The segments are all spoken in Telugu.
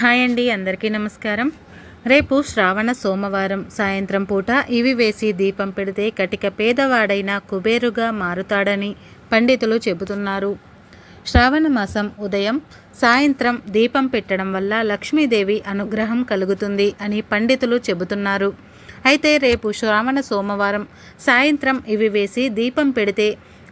హాయ్ అండి అందరికీ నమస్కారం. రేపు శ్రావణ సోమవారం సాయంత్రం పూట ఇవి వేసి దీపం పెడితే కటిక పేదవాడైన కుబేరుగా మారుతాడని పండితులు చెబుతున్నారు. శ్రావణ మాసం ఉదయం సాయంత్రం దీపం పెట్టడం వల్ల లక్ష్మీదేవి అనుగ్రహం కలుగుతుంది అని పండితులు చెబుతున్నారు. అయితే రేపు శ్రావణ సోమవారం సాయంత్రం ఇవి వేసి దీపం పెడితే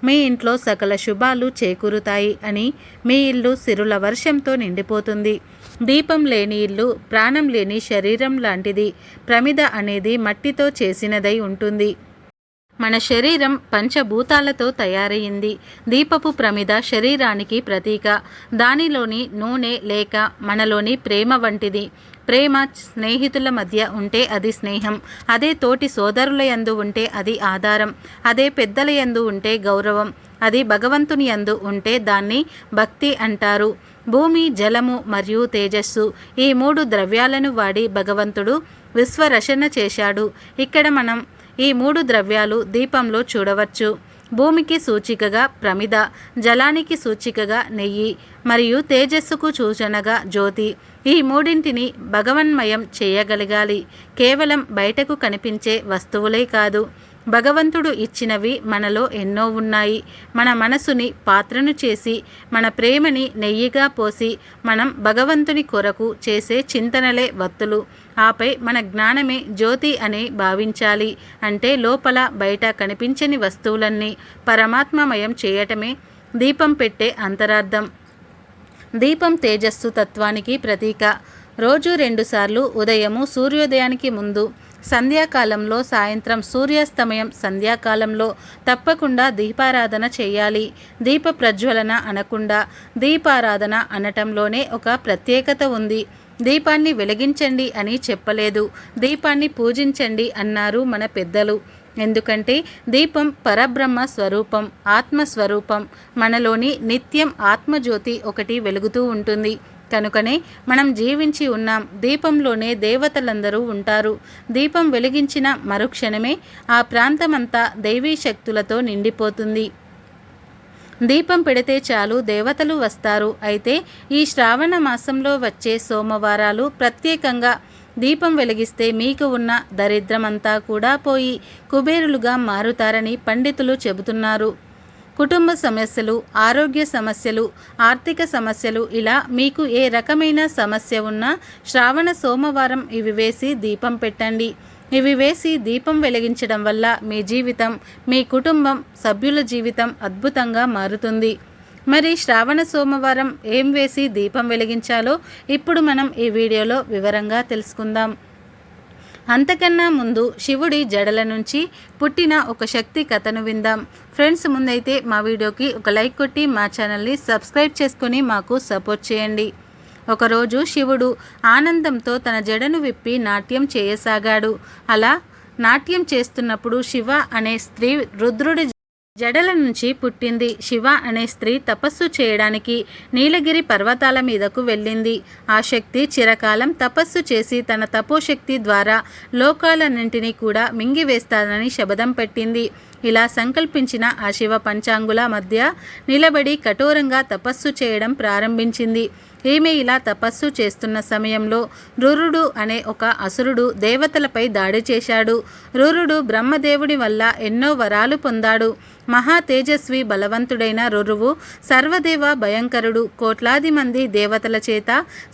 మీ ఇంట్లో సకల శుభాలు చేకూరుతాయి అని మీ ఇల్లు సిరుల వర్షంతో నిండిపోతుంది. దీపం లేని ఇల్లు ప్రాణం లేని శరీరం లాంటిది. ప్రమిద అనేది మట్టితో చేసినదై ఉంటుంది. మన శరీరం పంచభూతాలతో తయారయ్యింది దీపపు ప్రమిద శరీరానికి ప్రతీక. దానిలోని నూనె లేక మనలోని ప్రేమ వంటిది. ప్రేమ స్నేహితుల మధ్య ఉంటే అది స్నేహం. అదే తోటి సోదరుల యందు ఉంటే అది ఆధారం. అదే పెద్దల యందు ఉంటే గౌరవం. అది భగవంతుని యందు ఉంటే దాన్ని భక్తి అంటారు. భూమి జలము మరియు తేజస్సు ఈ మూడు ద్రవ్యాలను వాడి భగవంతుడు విశ్వరచన చేశాడు. ఇక్కడ మనం ఈ మూడు ద్రవ్యాలు దీపంలో చూడవచ్చు. భూమికి సూచికగా ప్రమిద జలానికి సూచికగా నెయ్యి మరియు తేజస్సుకు సూచనగా జ్యోతి. ఈ మూడింటిని భగవన్మయం చేయగలగాలి. కేవలం బయటకు కనిపించే వస్తువులే కాదు. భగవంతుడు ఇచ్చినవి మనలో ఎన్నో ఉన్నాయి. మన మనసుని పాత్రను చేసి మన ప్రేమని నెయ్యిగా పోసి మనం భగవంతుని కొరకు చేసే చింతనలే వత్తులు. ఆపై మన జ్ఞానమే జ్యోతి అని భావించాలి. అంటే లోపల బయట కనిపించని వస్తువులన్నీ పరమాత్మమయం చేయటమే దీపం పెట్టే అంతరార్థం. దీపం తేజస్సు తత్వానికి ప్రతీక. రోజు రెండుసార్లు ఉదయము సూర్యోదయానికి ముందు సంధ్యాకాలంలో సాయంత్రం సూర్యాస్తమయం సంధ్యాకాలంలో తప్పకుండా దీపారాధన చేయాలి. దీప ప్రజ్వలన అనకుండా దీపారాధన అనటంలోనే ఒక ప్రత్యేకత ఉంది. దీపాన్ని వెలిగించండి అని చెప్పలేదు. దీపాన్ని పూజించండి అన్నారు మన పెద్దలు. ఎందుకంటే దీపం పరబ్రహ్మ స్వరూపం ఆత్మస్వరూపం. మనలోని నిత్యం ఆత్మజ్యోతి ఒకటి వెలుగుతూ ఉంటుంది. కనుకనే మనం జీవించి ఉన్నాం. దీపంలోనే దేవతలందరూ ఉంటారు. దీపం వెలిగించిన మరుక్షణమే ఆ ప్రాంతమంతా దైవీ శక్తులతో నిండిపోతుంది. దీపం పెడితే చాలు దేవతలు వస్తారు. అయితే ఈ శ్రావణ మాసంలో వచ్చే సోమవారాలు ప్రత్యేకంగా దీపం వెలిగిస్తే మీకు ఉన్న దరిద్రమంతా కూడా పోయి కుబేరులుగా మారుతారని పండితులు చెబుతున్నారు. కుటుంబ సమస్యలు ఆరోగ్య సమస్యలు ఆర్థిక సమస్యలు ఇలా మీకు ఏ రకమైన సమస్య ఉన్నా శ్రావణ సోమవారం ఇవి వేసి దీపం పెట్టండి. ఇవి వేసి దీపం వెలిగించడం వల్ల మీ జీవితం మీ కుటుంబం సభ్యుల జీవితం అద్భుతంగా మారుతుంది. మరి శ్రావణ సోమవారం ఏం వేసి దీపం వెలిగించాలో ఇప్పుడు మనం ఈ వీడియోలో వివరంగా తెలుసుకుందాం. అంతకన్నా ముందు శివుడి జడల నుంచి పుట్టిన ఒక శక్తి కథను విందాం. ఫ్రెండ్స్ ముందైతే మా వీడియోకి ఒక లైక్ కొట్టి మా ఛానల్ని సబ్స్క్రైబ్ చేసుకొని మాకు సపోర్ట్ చేయండి. ఒకరోజు శివుడు ఆనందంతో తన జడను విప్పి నాట్యం చేయసాగాడు. అలా నాట్యం చేస్తున్నప్పుడు శివ అనే స్త్రీ రుద్రుడి జడల నుంచి పుట్టింది శివ అనే స్త్రీ తపస్సు చేయడానికి నీలగిరి పర్వతాల మీదకు వెళ్ళింది. ఆ శక్తి చిరకాలం తపస్సు చేసి తన తపోశక్తి ద్వారా లోకాలన్నింటినీ కూడా మింగివేస్తానని శబదం పెట్టింది. ఇలా సంకల్పించిన ఆ శివ పంచాంగుల మధ్య నిలబడి కఠోరంగా తపస్సు చేయడం ప్రారంభించింది. ఈమె ఇలా తపస్సు చేస్తున్న సమయంలో రురుడు అనే ఒక అసురుడు దేవతలపై దాడి చేశాడు. రురుడు బ్రహ్మదేవుడి వల్ల ఎన్నో వరాలు పొందాడు. మహా తేజస్వి బలవంతుడైన రురువు సర్వదేవ భయంకరుడు కోట్లాది మంది దేవతల చేత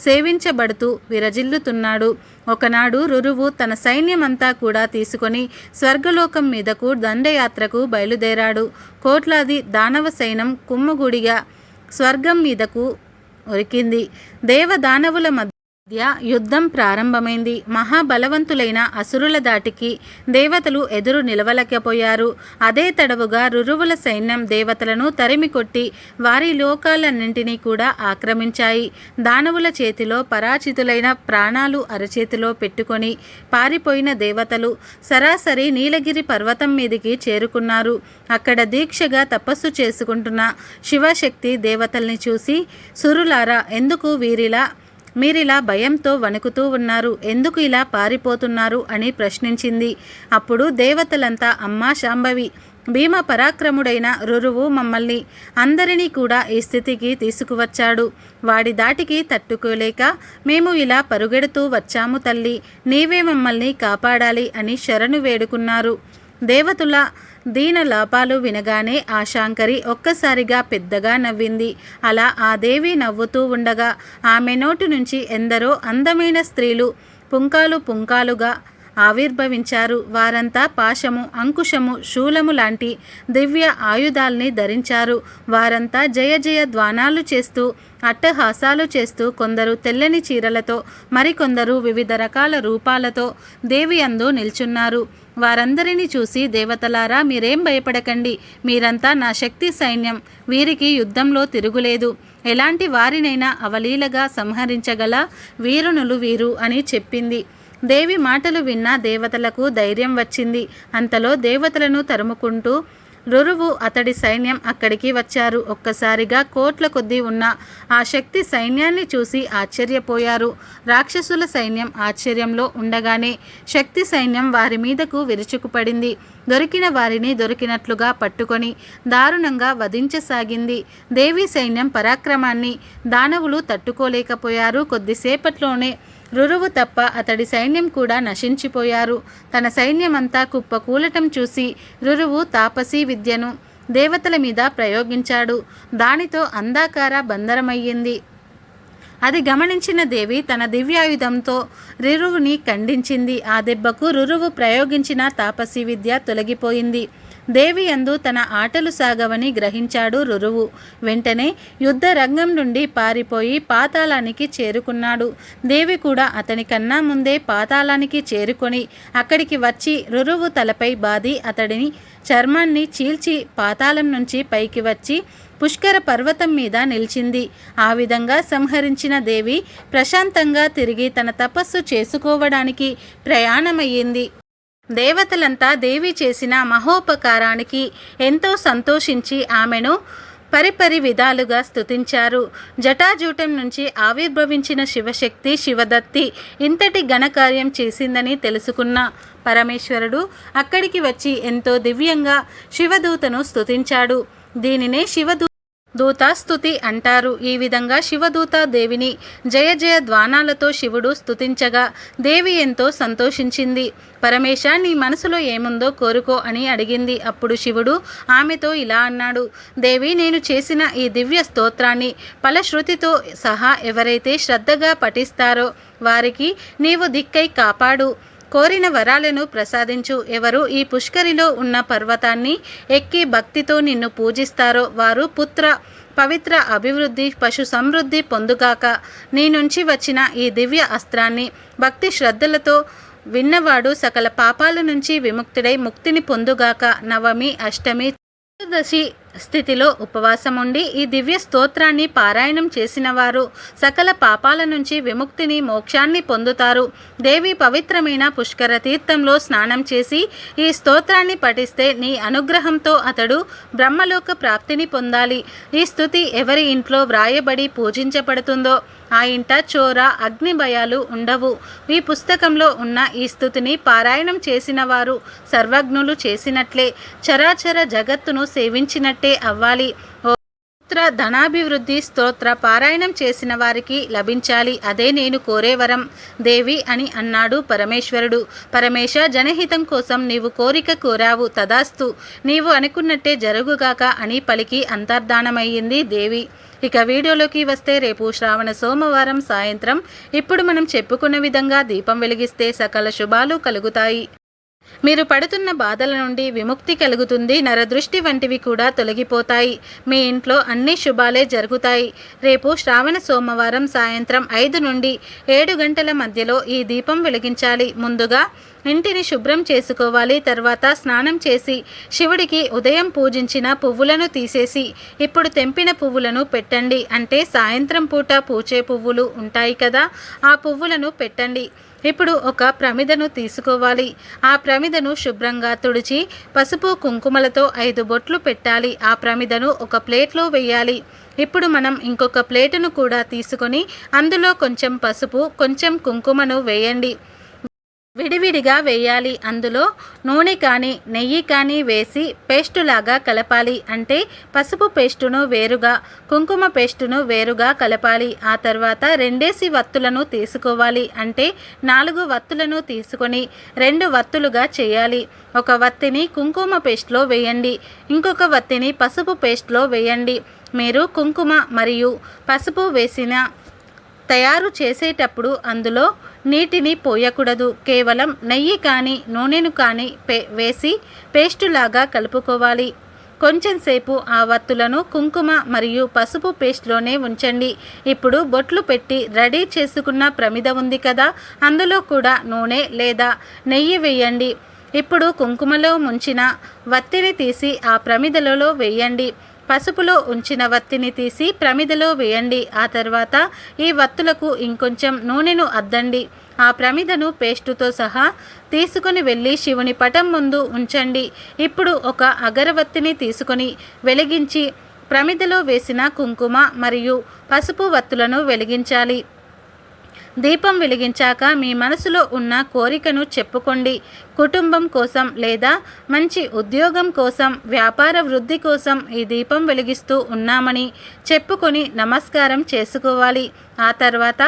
సేవించబడుతూ విరజిల్లుతున్నాడు. ఒకనాడు రురువు తన సైన్యమంతా కూడా తీసుకొని స్వర్గలోకం మీదకు దండయాత్రకు బయలుదేరాడు. కోట్లాది దానవ సైన్యం కుమ్మగుడిగా స్వర్గం మీదకు ఉరికింది దేవదానవుల మధ్య యుద్ధం ప్రారంభమైంది. మహాబలవంతులైన అసురుల దాటికి దేవతలు ఎదురు నిలవలేకపోయారు. అదే తడవుగా రురువుల సైన్యం దేవతలను తరిమికొట్టి వారి లోకాలన్నింటినీ కూడా ఆక్రమించాయి. దానవుల చేతిలో పరాచితులైన ప్రాణాలు అరచేతిలో పెట్టుకొని పారిపోయిన దేవతలు సరాసరి నీలగిరి పర్వతం మీదికి చేరుకున్నారు. అక్కడ దీక్షగా తపస్సు చేసుకుంటున్న శివశక్తి దేవతల్ని చూసి సురులారా ఎందుకు వీరిలా మీరిలా భయంతో వణుకుతూ ఉన్నారు. ఎందుకు ఇలా పారిపోతున్నారు అని ప్రశ్నించింది. అప్పుడు దేవతలంతా అమ్మా శాంభవి భీమ పరాక్రముడైన రురువు మమ్మల్ని అందరినీ కూడా ఈ స్థితికి తీసుకువచ్చాడు. వాడి దాటికి తట్టుకోలేక మేము ఇలా పరుగెడుతూ వచ్చాము తల్లి. నీవే మమ్మల్ని కాపాడాలి అని శరణు వేడుకున్నారు. దేవతుల దీన లాపాలు వినగానే ఆ శాంకరి ఒక్కసారిగా పెద్దగా నవ్వింది. అలా ఆ దేవి నవ్వుతూ ఉండగా ఆమె నోటి నుంచి ఎందరో అందమైన స్త్రీలు పుంకాలు పుంకాలుగా ఆవిర్భవించారు. వారంతా పాశము అంకుశము శూలము లాంటి దివ్య ఆయుధాల్ని ధరించారు. వారంతా జయ జయ ద్వానాలు చేస్తూ అట్టహాసాలు చేస్తూ కొందరు తెల్లని చీరలతో మరికొందరు వివిధ రకాల రూపాలతో దేవి అందు నిల్చున్నారు. వారందరినీ చూసి దేవతలారా మీరేం భయపడకండి. మీరంతా నా శక్తి సైన్యం. వీరికి యుద్ధంలో తిరుగులేదు. ఎలాంటి వారినైనా అవలీలగా సంహరించగల వీరునులు వీరు అని చెప్పింది. దేవి మాటలు విన్న దేవతలకు ధైర్యం వచ్చింది. అంతలో దేవతలను తరుముకుంటూ రురువు అతడి సైన్యం అక్కడికి వచ్చారు. ఒక్కసారిగా కోట్ల కొద్దీ ఉన్న ఆ శక్తి సైన్యాన్ని చూసి ఆశ్చర్యపోయారు. రాక్షసుల సైన్యం ఆశ్చర్యంలో ఉండగానే శక్తి సైన్యం వారి మీదకు విరుచుకుపడింది. దొరికిన వారిని దొరికినట్లుగా పట్టుకొని దారుణంగా వధించసాగింది. దేవి సైన్యం పరాక్రమాన్ని దానవులు తట్టుకోలేకపోయారు. కొద్దిసేపట్లోనే రురువు తప్ప అతడి సైన్యం కూడా నశించిపోయారు. తన సైన్యమంతా కుప్పకూలటం చూసి రురువు తాపసీ విద్యను దేవతల మీద ప్రయోగించాడు. దానితో అందాకార బందరమయ్యింది. అది గమనించిన దేవి తన దివ్యాయుధంతో రురువుని ఖండించింది. ఆ దెబ్బకు రురువు ప్రయోగించిన తాపసి విద్య తొలగిపోయింది. దేవి అందు తన ఆటలు సాగవని గ్రహించాడు రురువు. వెంటనే యుద్ధ రంగం నుండి పారిపోయి పాతాళానికి చేరుకున్నాడు. దేవి కూడా అతని కన్నా ముందే పాతాళానికి చేరుకొని అక్కడికి వచ్చి రురువు తలపై బాది అతడిని చర్మాన్ని చీల్చి పాతాళం నుంచి పైకి వచ్చి పుష్కర పర్వతం మీద నిలిచింది. ఆ విధంగా సంహరించిన దేవి ప్రశాంతంగా తిరిగి తన తపస్సు చేసుకోవడానికి ప్రయాణమయ్యింది. దేవతలంతా దేవి చేసిన మహోపకారానికి ఎంతో సంతోషించి ఆమెను పరిపరి విధాలుగా స్తుతించారు. జటాజూటం నుంచి ఆవిర్భవించిన శివశక్తి శివదత్తి ఇంతటి ఘనకార్యం చేసిందని తెలుసుకున్న పరమేశ్వరుడు అక్కడికి వచ్చి ఎంతో దివ్యంగా శివదూతను స్తుతించాడు. దీనినే శివదూ దూతాస్తుతి అంటారు. ఈ విధంగా శివదూత దేవిని జయ జయ ద్వానాలతో శివుడు స్తుతించగా దేవి ఎంతో సంతోషించింది. పరమేశ నీ మనసులో ఏముందో కోరుకో అని అడిగింది. అప్పుడు శివుడు ఆమెతో ఇలా అన్నాడు. దేవి నేను చేసిన ఈ దివ్య స్తోత్రాన్ని ఫలశ్రుతితో సహా ఎవరైతే శ్రద్ధగా పఠిస్తారో వారికి నీవు దిక్కై కాపాడు. కోరిన వరాలను ప్రసాదించు. ఎవరు ఈ పుష్కరిలో ఉన్న పర్వతాన్ని ఎక్కి భక్తితో నిన్ను పూజిస్తారో వారు పుత్ర పవిత్ర అభివృద్ధి పశు సమృద్ధి పొందుగాక. నీ నుంచి వచ్చిన ఈ దివ్య అస్త్రాన్ని భక్తి శ్రద్ధలతో విన్నవాడు సకల పాపాల నుంచి విముక్తుడై ముక్తిని పొందుగాక. నవమి అష్టమి దశి స్థితిలో ఉపవాసం ఉండి ఈ దివ్య స్తోత్రాన్ని పారాయణం చేసిన వారు సకల పాపాల నుంచి విముక్తిని మోక్షాన్ని పొందుతారు. దేవి పవిత్రమైన పుష్కర తీర్థంలో స్నానం చేసి ఈ స్తోత్రాన్ని పఠిస్తే నీ అనుగ్రహంతో అతడు బ్రహ్మలోక ప్రాప్తిని పొందాలి. ఈ స్థుతి ఎవరి ఇంట్లో వ్రాయబడి పూజించబడుతుందో ఆ ఇంట చోర అగ్ని భయాలు ఉండవు. ఈ పుస్తకంలో ఉన్న ఈ స్థుతిని పారాయణం చేసిన వారు సర్వజ్ఞులు చేసినట్లే. చరాచర జగత్తును సేవించినట్టే అవ్వాలి. స్తోత్ర ధనాభివృద్ధి స్తోత్ర పారాయణం చేసిన వారికి లభించాలి. అదే నేను కోరేవరం దేవి అని అన్నాడు పరమేశ్వరుడు. పరమేశ జనహితం కోసం నీవు కోరిక కోరావు తదాస్తు. నీవు అనుకున్నట్టే జరుగుగాక అని పలికి అంతర్ధానమయ్యింది దేవి. ఇక వీడియోలోకి వస్తే రేపు శ్రావణ సోమవారం సాయంత్రం. ఇప్పుడు మనం చెప్పుకున్న విధంగా దీపం వెలిగిస్తే సకల శుభాలు కలుగుతాయి. మీరు పడుతున్న బాధల నుండి విముక్తి కలుగుతుంది నరదృష్టి వంటివి కూడా తొలగిపోతాయి. మీ ఇంట్లో అన్ని శుభాలే జరుగుతాయి. రేపు శ్రావణ సోమవారం సాయంత్రం ఐదు నుండి ఏడు గంటల మధ్యలో ఈ దీపం వెలిగించాలి. ముందుగా ఇంటిని శుభ్రం చేసుకోవాలి. తర్వాత స్నానం చేసి శివుడికి ఉదయం పూజించిన పువ్వులను తీసేసి ఇప్పుడు తెంపిన పువ్వులను పెట్టండి. అంటే సాయంత్రం పూట పూచే పువ్వులు ఉంటాయి కదా ఆ పువ్వులను పెట్టండి. ఇప్పుడు ఒక ప్రమిదను తీసుకోవాలి. ఆ ప్రమిదను శుభ్రంగా తుడిచి పసుపు కుంకుమలతో ఐదు బొట్లు పెట్టాలి. ఆ ప్రమిదను ఒక ప్లేట్లో వేయాలి. ఇప్పుడు మనం ఇంకొక ప్లేటును కూడా తీసుకొని అందులో కొంచెం పసుపు కొంచెం కుంకుమను వేయండి. విడివిడిగా వేయాలి. అందులో నూనె కానీ నెయ్యి కానీ వేసి పేస్టులాగా కలపాలి. అంటే పసుపు పేస్టును వేరుగా కుంకుమ పేస్టును వేరుగా కలపాలి. ఆ తర్వాత రెండేసి వత్తులను తీసుకోవాలి. అంటే నాలుగు వత్తులను తీసుకొని రెండు వత్తులుగా చేయాలి. ఒక వత్తిని కుంకుమ పేస్ట్లో వేయండి. ఇంకొక వత్తిని పసుపు పేస్ట్లో వేయండి. మీరు కుంకుమ మరియు పసుపు వేసిన తయారు చేసేటప్పుడు అందులో నీటిని పోయకూడదు. కేవలం నెయ్యి కానీ నూనెను కానీ పే వేసి పేస్టులాగా కలుపుకోవాలి. కొంచెం సేపు ఆ వత్తులను కుంకుమ మరియు పసుపు పేస్ట్లోనే ఉంచండి. ఇప్పుడు బొట్లు పెట్టి రెడీ చేసుకున్న ప్రమిద ఉంది కదా అందులో కూడా నూనె లేదా నెయ్యి వేయండి. ఇప్పుడు కుంకుమలో ముంచిన వత్తిని తీసి ఆ ప్రమిదలలో వేయండి. పసుపులో ఉంచిన వత్తిని తీసి ప్రమిదలో వేయండి. ఆ తర్వాత ఈ వత్తులకు ఇంకొంచెం నూనెను అద్దండి. ఆ ప్రమిదను పేస్టుతో సహా తీసుకుని వెళ్ళి శివుని పటం ముందు ఉంచండి. ఇప్పుడు ఒక అగరవత్తిని తీసుకొని వెలిగించి ప్రమిదలో వేసిన కుంకుమ మరియు పసుపు వత్తులను వెలిగించాలి. దీపం వెలిగించాక మీ మనసులో ఉన్న కోరికను చెప్పుకోండి. కుటుంబం కోసం లేదా మంచి ఉద్యోగం కోసం వ్యాపార వృద్ధి కోసం ఈ దీపం వెలిగిస్తూ ఉన్నామని చెప్పుకొని నమస్కారం చేసుకోవాలి. ఆ తర్వాత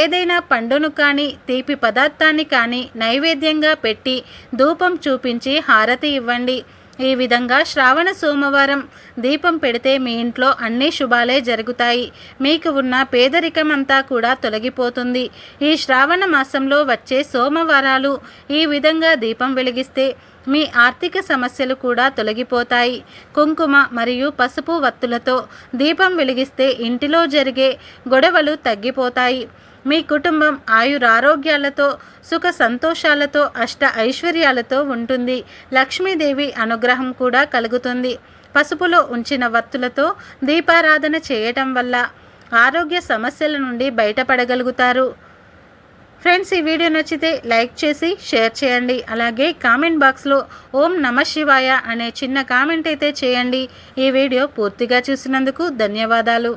ఏదైనా పండును కానీ తీపి పదార్థాన్ని కానీ నైవేద్యంగా పెట్టి ధూపం చూపించి హారతి ఇవ్వండి. ఈ విధంగా శ్రావణ సోమవారం దీపం పెడితే మీ ఇంట్లో అన్ని శుభాలే జరుగుతాయి. మీకు ఉన్న పేదరికం అంతా కూడా తొలగిపోతుంది. ఈ శ్రావణ మాసంలో వచ్చే సోమవారాలు ఈ విధంగా దీపం వెలిగిస్తే మీ ఆర్థిక సమస్యలు కూడా తొలగిపోతాయి. కుంకుమ మరియు పసుపు వత్తులతో దీపం వెలిగిస్తే ఇంటిలో జరిగే గొడవలు తగ్గిపోతాయి. మీ కుటుంబం ఆయురారోగ్యాలతో సుఖ సంతోషాలతో అష్ట ఐశ్వర్యాలతో ఉంటుంది. లక్ష్మీదేవి అనుగ్రహం కూడా కలుగుతుంది. పసుపులో ఉంచిన వత్తులతో దీపారాధన చేయటం వల్ల ఆరోగ్య సమస్యల నుండి బయటపడగలుగుతారు. ఫ్రెండ్స్ ఈ వీడియో నచ్చితే లైక్ చేసి షేర్ చేయండి. అలాగే కామెంట్ బాక్స్లో ఓం నమ శివాయ అనే చిన్న కామెంట్ అయితే చేయండి. ఈ వీడియో పూర్తిగా చూసినందుకు ధన్యవాదాలు.